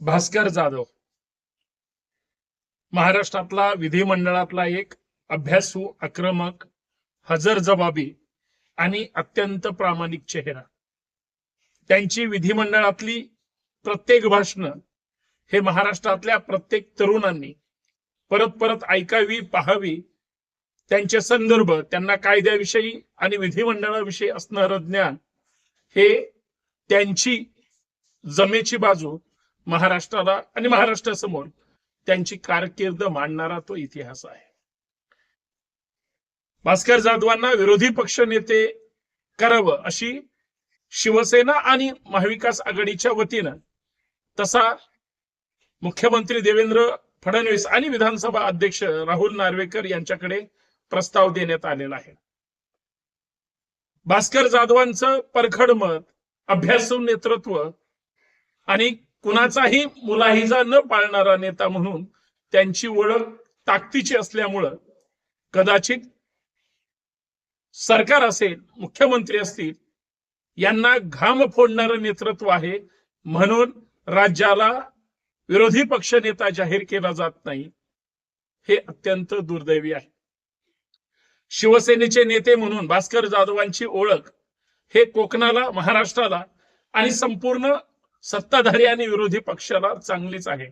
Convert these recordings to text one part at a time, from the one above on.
भास्कर जाधव. महाराष्ट्रातला विधिमंडळातला एक अभ्यासू आक्रमक हजर जबाबी आणि अत्यंत प्रामाणिक चेहरा. त्यांची विधिमंडळातली प्रत्येक भाषणं हे महाराष्ट्रातल्या प्रत्येक तरुणांनी परत परत ऐकावी पाहावी त्यांचे संदर्भ त्यांना कायद्याविषयी आणि विधिमंडळाविषयी असणारं ज्ञान हे त्यांची जमेची बाजू महाराष्ट्राला आणि महाराष्ट्रासमोर त्यांची कारकीर्द मांडणारा तो इतिहास आहे. भास्कर जाधवांना विरोधी पक्ष नेते करावं अशी शिवसेना आणि महाविकास आघाडीच्या वतीनं तसा मुख्यमंत्री देवेंद्र फडणवीस आणि विधानसभा अध्यक्ष राहुल नार्वेकर यांच्याकडे प्रस्ताव देण्यात आलेला आहे. भास्कर जाधवांचं परखड मत अभ्यासू नेतृत्व आणि कुणाचाही मुलाहिजा न पाळणारा नेता म्हणून त्यांची ओळख ताकदीची असल्यामुळं कदाचित सरकार असेल मुख्यमंत्री असतील यांना घाम फोडणारं नेतृत्व आहे म्हणून राज्याला विरोधी पक्ष नेता जाहीर केला जात नाही हे अत्यंत दुर्दैवी आहे. शिवसेनेचे नेते म्हणून भास्कर जाधवांची ओळख हे कोकणाला महाराष्ट्राला आणि संपूर्ण सत्ताधारी आणि विरोधी पक्षाला चांगलीच आहे.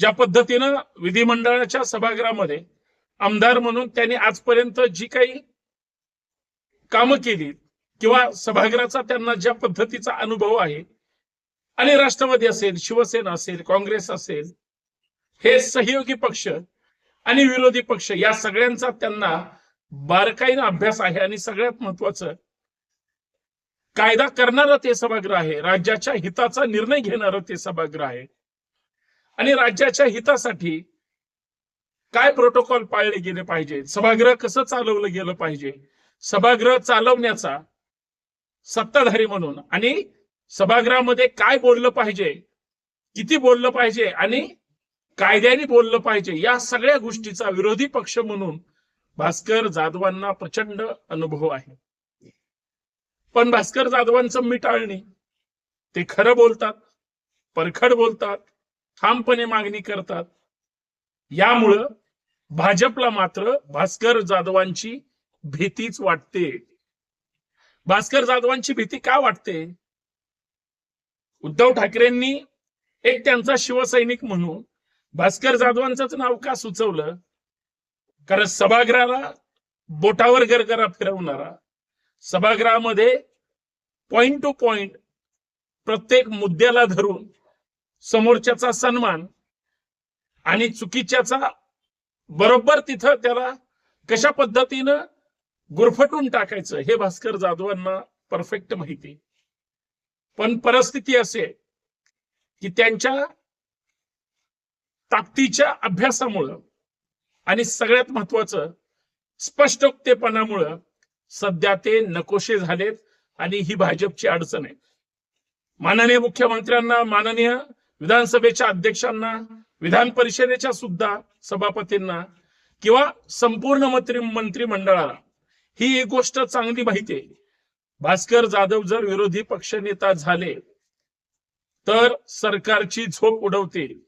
ज्या पद्धतीनं विधिमंडळाच्या सभागृहामध्ये आमदार म्हणून त्यांनी आजपर्यंत जी काही कामं केली किंवा सभागृहाचा त्यांना ज्या पद्धतीचा अनुभव आहे आणि राष्ट्रवादी असेल शिवसेना असेल काँग्रेस असेल हे सहयोगी पक्ष आणि विरोधी पक्ष या सगळ्यांचा त्यांना बारकाईनं अभ्यास आहे आणि सगळ्यात महत्वाचं कायदा करणारं ते सभागृह आहे. राज्याच्या हिताचा निर्णय घेणारं ते सभागृह आहे. आणि राज्याच्या हितासाठी काय प्रोटोकॉल पाळले गेले पाहिजे? सभागृह कसं चालवलं गेलं पाहिजे? सभागृह चालवण्याचा सत्ताधारी म्हणून आणि सभागृहामध्ये काय बोललं पाहिजे? किती बोललं पाहिजे? आणि कायद्याने बोललं पाहिजे? या सगळ्या गोष्टीचा विरोधी पक्ष म्हणून भास्कर जाधवांना प्रचंड अनुभव आहे. पण भास्कर जाधवांचं मिटाळणे ते खरं बोलतात परखड बोलतात ठामपणे मागणी करतात. यामुळं भाजपला मात्र भास्कर जाधवांची भीतीच वाटते. भास्कर जाधवांची भीती का वाटते? उद्धव ठाकरेंनी एक त्यांचा शिवसैनिक म्हणून भास्कर जाधवांचंच नाव का सुचवलं? कारण सभागृहाला बोटावर गरगरा फिरवणारा सभागृहामध्ये पॉइंट टू पॉइंट प्रत्येक मुद्द्याला धरून समोरच्याचा सन्मान आणि चुकीच्याचा बरोबर तिथं त्याला कशा पद्धतीनं गुरफटून टाकायचं हे भास्कर जाधवांना परफेक्ट माहिती. पण परिस्थिती असे की त्यांच्या ताकदीच्या अभ्यासामुळं आणि सगळ्यात महत्वाचं स्पष्टोक्तेपणामुळं सध्या ते नकोशे झालेत आणि ही भाजपची अडचण आहे. माननीय मुख्यमंत्र्यांना माननीय विधानसभेच्या अध्यक्षांना विधान परिषदेच्या सुद्धा सभापतींना किंवा संपूर्ण मंत्री मंत्रिमंडळाला ही एक गोष्ट चांगली माहिती आहे. भास्कर जाधव जर विरोधी पक्षनेता झाले तर सरकारची झोप उडवतील.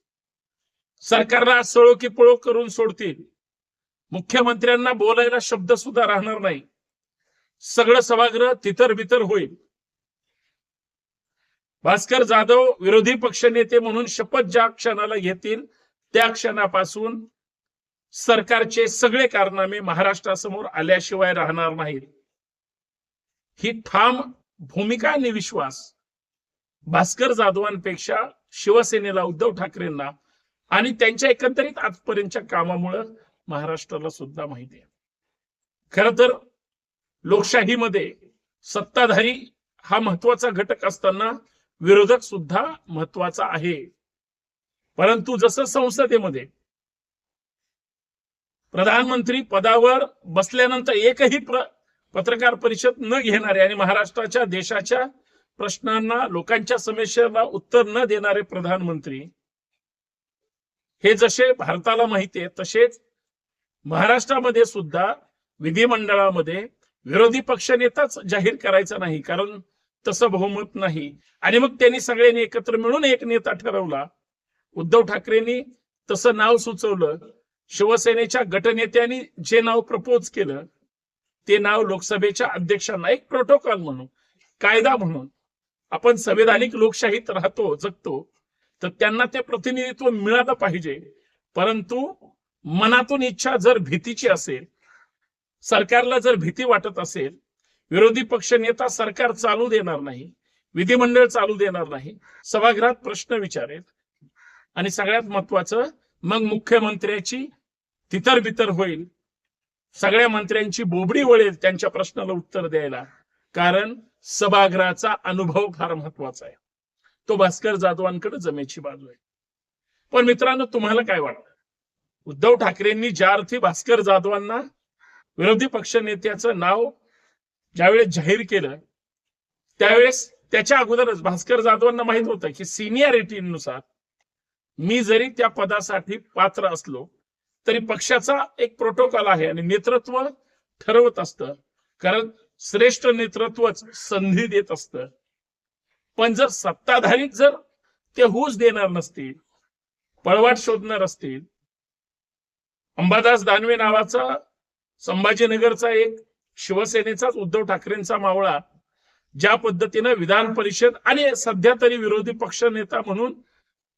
सरकारला सळो की पळो करून सोडतील. मुख्यमंत्र्यांना बोलायला शब्द सुद्धा राहणार नाही. सगळं सभागृह तितर बितर होईल. भास्कर जाधव विरोधी पक्ष नेते म्हणून शपथ ज्या क्षणाला घेतील त्या क्षणापासून सरकारचे सगळे कारनामे महाराष्ट्रासमोर आल्याशिवाय राहणार नाहीत. ही ठाम भूमिका आणि विश्वास भास्कर जाधवांपेक्षा शिवसेनेला उद्धव ठाकरेंना आणि त्यांच्या एकंदरीत आजपर्यंतच्या कामामुळं महाराष्ट्राला सुद्धा माहिती आहे. खर तर लोकशाहीमध्ये सत्ताधारी हा महत्त्वाचा घटक असताना विरोधक सुद्धा महत्त्वाचा आहे. परंतु जसं संसदेमध्ये प्रधानमंत्री पदावर बसल्यानंतर एकही पत्रकार परिषद न घेणारे आणि महाराष्ट्राच्या देशाच्या प्रश्नांना लोकांच्या समस्येला उत्तर न देणारे प्रधानमंत्री हे जसे भारताला माहिती आहे तसेच महाराष्ट्रामध्ये सुद्धा विधिमंडळामध्ये विरोधी पक्ष नेताच जाहीर करायचा नाही कारण तसं बहुमत नाही. आणि मग त्यांनी सगळ्यांनी एकत्र मिळून एक नेता ठरवला. उद्धव ठाकरेंनी तसं नाव सुचवलं. शिवसेनेच्या गटनेत्यांनी जे नाव प्रपोज केलं ते नाव लोकसभेच्या अध्यक्षांना एक प्रोटोकॉल म्हणून कायदा म्हणून. आपण संविधानिक लोकशाहीत राहतो जगतो तर त्यांना ते प्रतिनिधित्व मिळालं पाहिजे. परंतु मनातून इच्छा जर भीतीची असेल सरकारला जर भीती वाटत असेल विरोधी पक्ष नेता सरकार चालू देणार नाही विधिमंडळ चालू देणार नाही सभागृहात प्रश्न विचारेल आणि सगळ्यात महत्वाचं मग मुख्यमंत्र्याची तितर बितर होईल. सगळ्या मंत्र्यांची बोबडी वळेल त्यांच्या प्रश्नाला उत्तर द्यायला. कारण सभागृहाचा अनुभव फार महत्त्वाचा आहे. तो भास्कर जाधवांकडे जमेची बाजू आहे. पण मित्रांनो तुम्हाला काय वाटतं? उद्धव ठाकरेंनी ज्या अर्थी भास्कर जाधवांना विरोधी पक्षनेत्याचं नाव ज्यावेळेस जाहीर केलं त्यावेळेस त्याच्या अगोदरच भास्कर जाधवांना माहीत होतं की सिनियरिटीनुसार मी जरी त्या पदासाठी पात्र असलो तरी पक्षाचा एक प्रोटोकॉल आहे आणि नेतृत्व ठरवत असतं. कारण श्रेष्ठ नेतृत्वच संधी देत असतं. पण जर सत्ताधारी जर ते होऊच देणार नसतील पळवाट शोधणार असतील अंबादास दानवे नावाचा संभाजीनगरचा एक शिवसेनेचाच उद्धव ठाकरेंचा मावळा ज्या पद्धतीनं विधान परिषद आणि सध्या तरी विरोधी पक्ष नेता म्हणून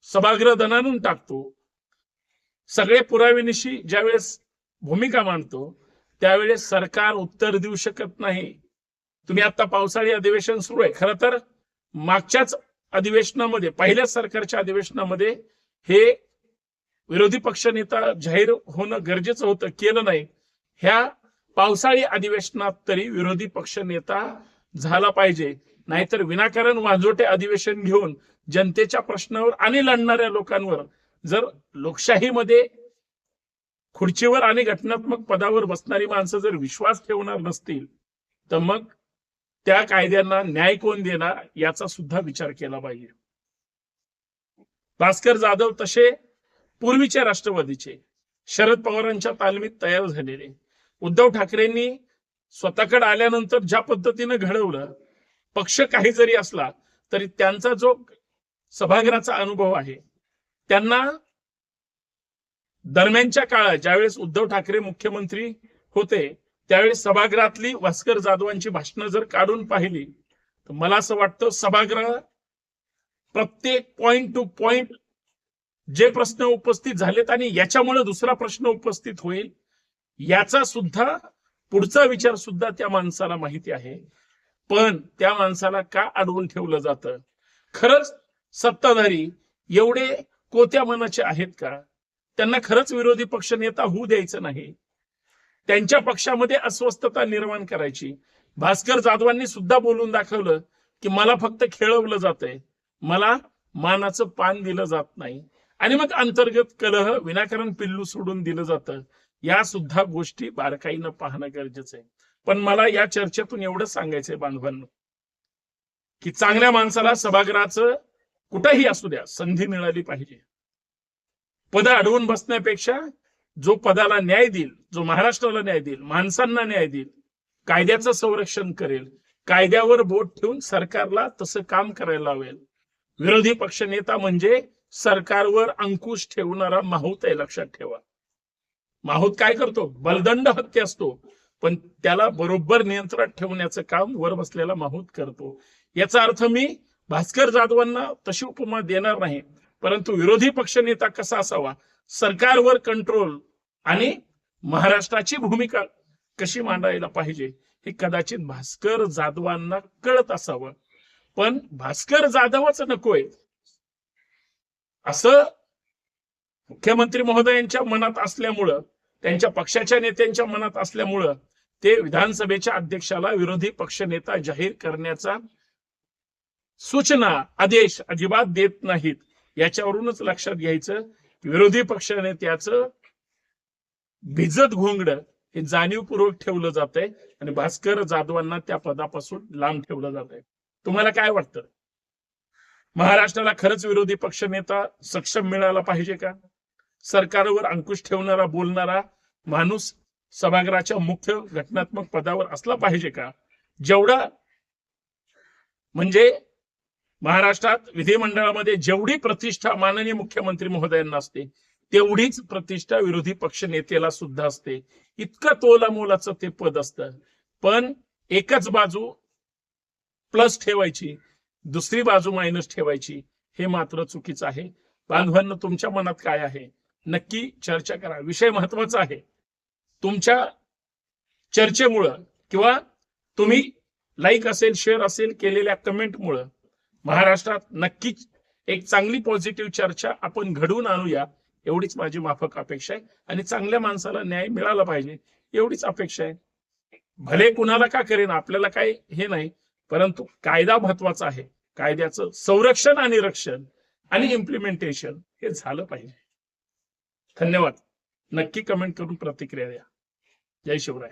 सभागृह दणानून टाकतो. सगळे पुराव्यानिशी ज्यावेळेस भूमिका मांडतो त्यावेळेस सरकार उत्तर देऊ शकत नाही. तुम्ही आता पावसाळी अधिवेशन सुरू आहे. खरं तर मागच्याच अधिवेशनामध्ये पहिल्याच सरकारच्या अधिवेशनामध्ये हे विरोधी पक्ष नेता जाहीर होणं गरजेचं होतं केलं नाही. ह्या पावसाळी अधिवेशनात तरी विरोधी पक्ष नेता झाला पाहिजे. नाहीतर विनाकारण वाजोटे अधिवेशन घेऊन जनतेच्या प्रश्नावर आणि लढणाऱ्या लोकांवर जर लोकशाहीमध्ये खुर्चीवर आणि घटनात्मक पदावर बसणारी माणसं जर विश्वास ठेवणार नसतील तर मग त्या कायद्यांना न्याय कोण देणार याचा सुद्धा विचार केला पाहिजे. भास्कर जाधव तसे पूर्वीचे राष्ट्रवादीचे शरद पवारांच्या तालमीत तयार झालेले. उद्धव ठाकरेंनी स्वतःकडे आल्यानंतर ज्या पद्धतीनं घडवलं पक्ष काही जरी असला तरी त्यांचा जो सभागृहाचा अनुभव आहे त्यांना दरम्यानच्या काळात ज्यावेळेस उद्धव ठाकरे मुख्यमंत्री होते त्यावेळेस सभागृहातली भास्कर जाधवांची भाषणं जर काढून पाहिली तर मला असं वाटतं सभागृह प्रत्येक पॉइंट टू पॉइंट जे प्रश्न उपस्थित झालेत आणि याच्यामुळे दुसरा प्रश्न उपस्थित होईल याचा सुद्धा पुढचा विचार सुद्धा त्या माणसाला माहिती आहे. पण त्या माणसाला का अडवून ठेवलं जातं? खरंच सत्ताधारी एवढे कोत्या मनाचे आहेत का? त्यांना खरंच विरोधी पक्ष नेता होऊ द्यायचं नाही. त्यांच्या पक्षामध्ये अस्वस्थता निर्माण करायची. भास्कर जाधवांनी सुद्धा बोलून दाखवलं की मला फक्त खेळवलं जातंय. मला मानाचं पान दिलं जात नाही. आणि मग अंतर्गत कलह विनाकारण पिल्लू सोडून दिलं जातं. या सुद्धा गोष्टी बारकाईनं पाहणं गरजेचं आहे. पण मला या चर्चेतून एवढं सांगायचंय बांधवांना की चांगल्या माणसाला सभागृहाचं कुठंही असू द्या संधी मिळाली पाहिजे. पद अडवून बसण्यापेक्षा जो पदाला न्याय देईल जो महाराष्ट्राला न्याय देईल माणसांना न्याय देईल कायद्याचं संरक्षण करेल कायद्यावर बोट ठेवून सरकारला तसं काम करायला लावेल. विरोधी पक्षनेता म्हणजे सरकारवर अंकुश ठेवणारा माहूत आहे लक्षात ठेवा. माहूत काय करतो? बलदंड हत्या असतो. पण त्याला बरोबर नियंत्रणात ठेवण्याचं काम वर बसलेला माहूत करतो. याचा अर्थ मी भास्कर जाधवांना तशी उपमा देणार नाही. परंतु विरोधी पक्षनेता कसा असावा? सरकारवर कंट्रोल आणि महाराष्ट्राची भूमिका कशी मांडायला पाहिजे? हे कदाचित भास्कर जाधवांना कळत असावं. पण भास्कर जाधवच नकोय. असं मुख्यमंत्री महोदयांच्या मनात असल्यामुळं त्यांच्या पक्षाच्या नेत्यांच्या मनात असल्यामुळं ते विधानसभेच्या अध्यक्षाला विरोधी पक्षनेता जाहीर करण्याचा सूचना आदेश अजिबात देत नाहीत. याच्यावरूनच लक्षात घ्यायचं विरोधी विरोधी पक्षनेत्याचं भिजत घोंगड हे जाणीवपूर्वक ठेवलं जात आहे आणि भास्कर जाधवांना त्या पदापासून लांब ठेवलं जात आहे तुम्हाला काय वाटतं? महाराष्ट्राला खरंच विरोधी पक्षनेता सक्षम मिळाला पाहिजे का? सरकारवर अंकुश ठेवणारा बोलणारा माणूस सभागृहाच्या मुख्य घटनात्मक पदावर असला पाहिजे का? जेवढा म्हणजे महाराष्ट्रात विधिमंडळामध्ये जेवढी प्रतिष्ठा माननीय मुख्यमंत्री महोदयांना असते तेवढीच प्रतिष्ठा विरोधी पक्ष नेत्याला सुद्धा असते. इतकं तोला मोलाचं ते पद असतं. पण एकच बाजू प्लस ठेवायची दुसरी बाजू मायनस ठेवायची हे मात्र चुकीचं आहे. बांधवांना तुमच्या मनात काय आहे? नक्की चर्चा करा. विषय महत्त्वाचा आहे. तुमच्या चर्चेमुळं किंवा तुम्ही लाईक असेल शेअर असेल केलेल्या कमेंटमुळं महाराष्ट्रात नक्कीच एक चांगली पॉझिटिव्ह चर्चा आपण घडवून आणूया एवढीच माझी माफक अपेक्षा आहे. आणि चांगल्या माणसाला न्याय मिळाला पाहिजे एवढीच अपेक्षा आहे. भले कुणाला का करेन आपल्याला काही हे नाही परंतु कायदा महत्त्वाचा आहे. कायद्याचं संरक्षण आणि रक्षण आणि इम्प्लिमेंटेशन हे झालं पाहिजे. धन्यवाद. नक्की कमेंट करून प्रतिक्रिया द्या. जय शिवराय.